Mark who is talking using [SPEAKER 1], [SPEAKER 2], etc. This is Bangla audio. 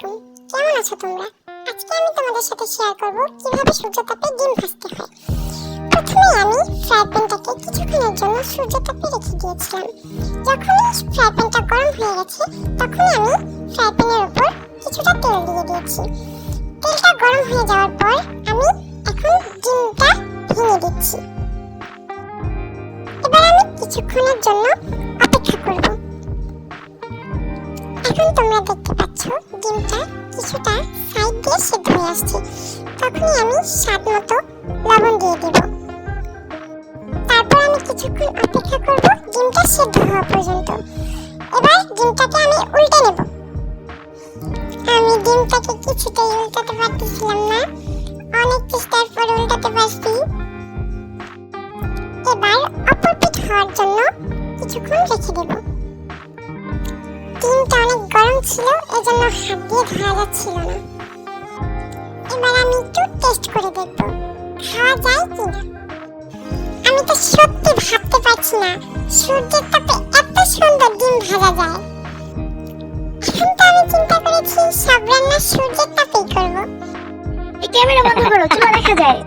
[SPEAKER 1] আলাইকুম কেমন আছো তোমরা? আজকে আমি তোমাদের সাথে শেয়ার করব কীভাবে সূর্যতাপে ডিম ভাজতে হয়। প্রথমে আমি ফ্রাই প্যানটাকে কিছুক্ষণের জন্য সূর্যতাপে রেখে দিয়েছিলাম। যখনই ফ্রাই প্যানটা গরম হয়ে গেছে তখনই আমি ফ্রাই প্যানের উপর কিছুটা তেল দিয়ে দিয়েছি। তেলটা গরম হয়ে যাওয়ার পর আমি এখন ডিমটা ভেঙে দিচ্ছি। এবার আমি কিছুক্ষণের জন্য অপেক্ষা করব। তোমরা দেখতে পাচ্ছ ডিমটা কিছুটা সাইড দিয়ে সেদ্ধ হয়ে আসছে। তখনই আমি স্বাদ মতো লবণ দিয়ে দিব। তারপর আমি কিছুক্ষণ অপেক্ষা করব ডিমটা সেদ্ধ হওয়া পর্যন্ত। এবার ডিমটাকে আমি উল্টে নেব। আমি ডিমটাকে কিছুতেই উল্টাতে পারতেছিলাম না। অনেক চেষ্টার পর উল্টাতে পারছি। এবার অপর পিঠ হওয়ার জন্য কিছুক্ষণ রেখে দেব। ছিল, এজন্য হাত দিয়ে ধরা যাচ্ছিল না। এবার আমি একটু টেস্ট করে দেখব, খাওয়া যায় কি আমি তো সত্যি ভাবতে পারছি না, সূর্যের তাপে এত সুন্দর ডিম ভাজা যায়। এখন তো আমি চিন্তা করেছি, সব রান্না সূর্যের তাপেই করব। ক্যামেরা বন্ধ করো চলো দেখা যায়?